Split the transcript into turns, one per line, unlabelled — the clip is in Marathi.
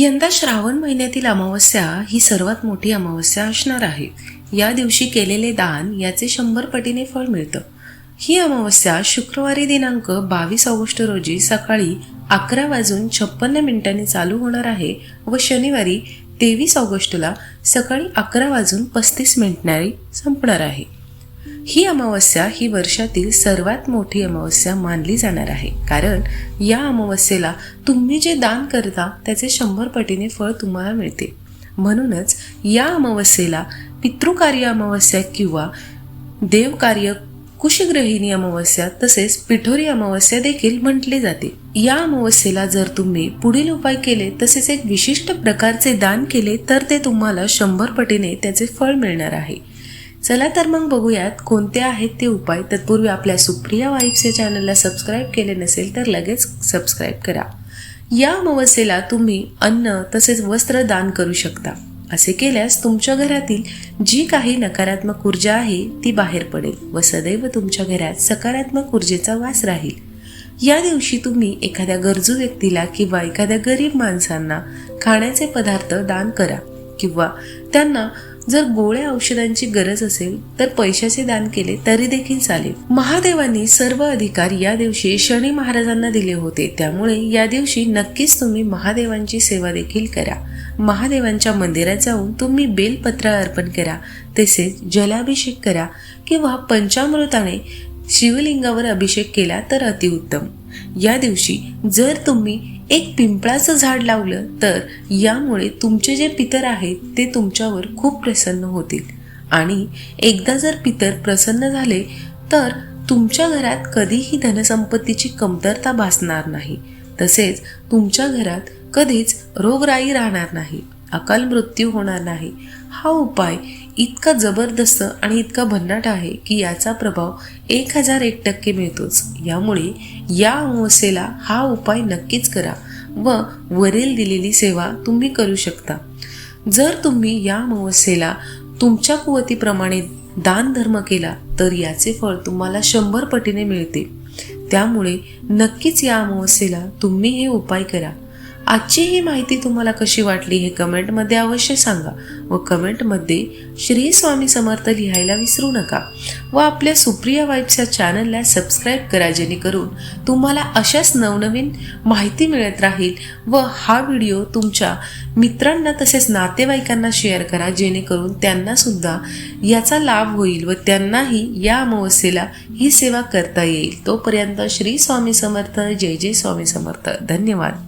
यंदा श्रावण महिन्यातील अमावस्या ही सर्वात मोठी अमावस्या असणार आहे. या दिवशी केलेले दान याचे शंभर पटीने फळ मिळतं. ही अमावस्या शुक्रवारी दिनांक बावीस ऑगस्ट रोजी सकाळी अकरा वाजून छप्पन्न मिनिटांनी चालू होणार आहे व शनिवारी तेवीस ऑगस्टला सकाळी अकरा वाजून पस्तीस मिनिटांनी संपणार आहे. ही अमावस्या ही वर्षातील सर्वात मोठी अमावस्या मानली जाणार आहे. कारण या अमावस्येला तुम्ही जे दान करता त्याचे शंभर पटीने फळ तुम्हाला मिळते. म्हणूनच या अमावस्येला पितृकार्य अमावस्या किंवा देवकार्य कुशग्रहिणी अमावस्या तसेच पिठोरी अमावस्या देखील म्हटले जाते. या अमावस्येला जर तुम्ही पुढील उपाय केले तसेच एक विशिष्ट प्रकारचे दान केले तर ते तुम्हाला शंभर पटीने त्याचे फळ मिळणार आहे. चला तर मग बघूयात कोणते आहेत ते उपाय. तत्पूर्वी आपल्या सुप्रिया वाईफ्स या चॅनलला सबस्क्राईब केले नसेल तर लगेच सबस्क्राईब करा. या अमावस्येला तुम्ही अन्न तसेच वस्त्र दान करू शकता. असे केल्यास तुमच्या घरातील जी काही नकारात्मक ऊर्जा आहे ती बाहेर पडेल व सदैव तुमच्या घरात सकारात्मक ऊर्जेचा वास राहील. या दिवशी तुम्ही एखाद्या गरजू व्यक्तीला किंवा एखाद्या गरीब माणसांना खाण्याचे पदार्थ दान करा किंवा त्यांना जर गोळ्या औषधांची गरज असेल तर पैशाचे दान केले तरी देखील चालेल. महादेवांनी सर्व अधिकार या दिवशी शनी महाराजांना दिले होते. त्यामुळे या दिवशी नक्कीच तुम्ही महादेवांची सेवा देखील करा. महादेवांच्या मंदिरात जाऊन तुम्ही बेलपत्र अर्पण करा. तसेच जलाभिषेक करा किंवा पंचामृताने शिवलिंगावर अभिषेक केला तर अतिउत्तम. या दिवशी जर तुम्ही एक पिंपळाचं झाड लावलं तर यामुळे तुमचे जे पितर आहेत ते तुमच्यावर खूप प्रसन्न होतील. आणि एकदा जर पितर प्रसन्न झाले तर तुमच्या घरात कधीही धनसंपत्तीची कमतरता भासणार नाही. तसेच तुमच्या घरात कधीच रोगराई राहणार नाही. अकाल मृत्यू होणार नाही. हा उपाय इतका जबरदस्त आणि इतका भन्नाट आहे की याचा प्रभाव एक हजार एक टक्के मिळतोच. यामुळे या अमावस्येला हा उपाय नक्कीच करा व वरील दिलेली सेवा तुम्ही करू शकता. जर तुम्ही या अमावस्येला तुमच्या कुवतीप्रमाणे दान धर्म केला तर याचे फळ तुम्हाला शंभर पटीने मिळते. त्यामुळे नक्कीच या अमावस्येला तुम्ही हे उपाय करा. आजची ही माहिती तुम्हाला कशी वाटली हे कमेंटमध्ये अवश्य सांगा व कमेंटमध्ये श्री स्वामी समर्थ लिहायला विसरू नका व आपल्या सुप्रिया वाईब्स या चॅनलला सबस्क्राईब करा जेणेकरून तुम्हाला अशाच नवनवीन माहिती मिळत राहील व हा व्हिडिओ तुमच्या मित्रांना तसेच नातेवाईकांना शेअर करा जेणेकरून त्यांनासुद्धा याचा लाभ होईल व त्यांनाही या अमावस्येला ही सेवा करता येईल. तोपर्यंत श्री स्वामी समर्थ जय जय स्वामी समर्थ. धन्यवाद.